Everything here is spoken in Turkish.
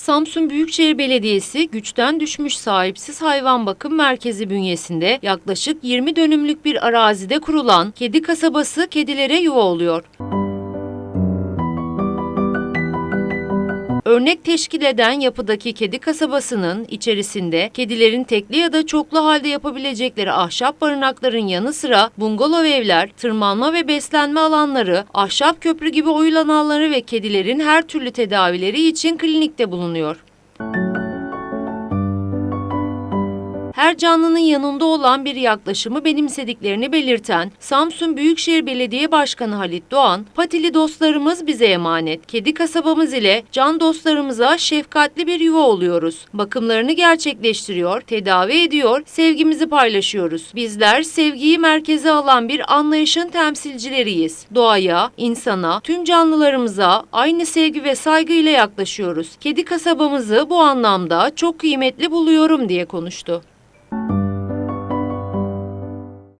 Samsun Büyükşehir Belediyesi güçten düşmüş sahipsiz hayvan bakım merkezi bünyesinde yaklaşık 20 dönümlük bir arazide kurulan kedi kasabası kedilere yuva oluyor. Örnek teşkil eden yapıdaki kedi kasabasının içerisinde kedilerin tekli ya da çoklu halde yapabilecekleri ahşap barınakların yanı sıra bungalov evler, tırmanma ve beslenme alanları, ahşap köprü gibi oyun alanları ve kedilerin her türlü tedavileri için klinikte bulunuyor. Her canlının yanında olan bir yaklaşımı benimsediklerini belirten Samsun Büyükşehir Belediye Başkanı Halit Doğan, patili dostlarımız bize emanet. Kedi kasabamız ile can dostlarımıza şefkatli bir yuva oluyoruz. Bakımlarını gerçekleştiriyor, tedavi ediyor, sevgimizi paylaşıyoruz. Bizler sevgiyi merkeze alan bir anlayışın temsilcileriyiz. Doğaya, insana, tüm canlılarımıza aynı sevgi ve saygıyla yaklaşıyoruz. Kedi kasabamızı bu anlamda çok kıymetli buluyorum diye konuştu. you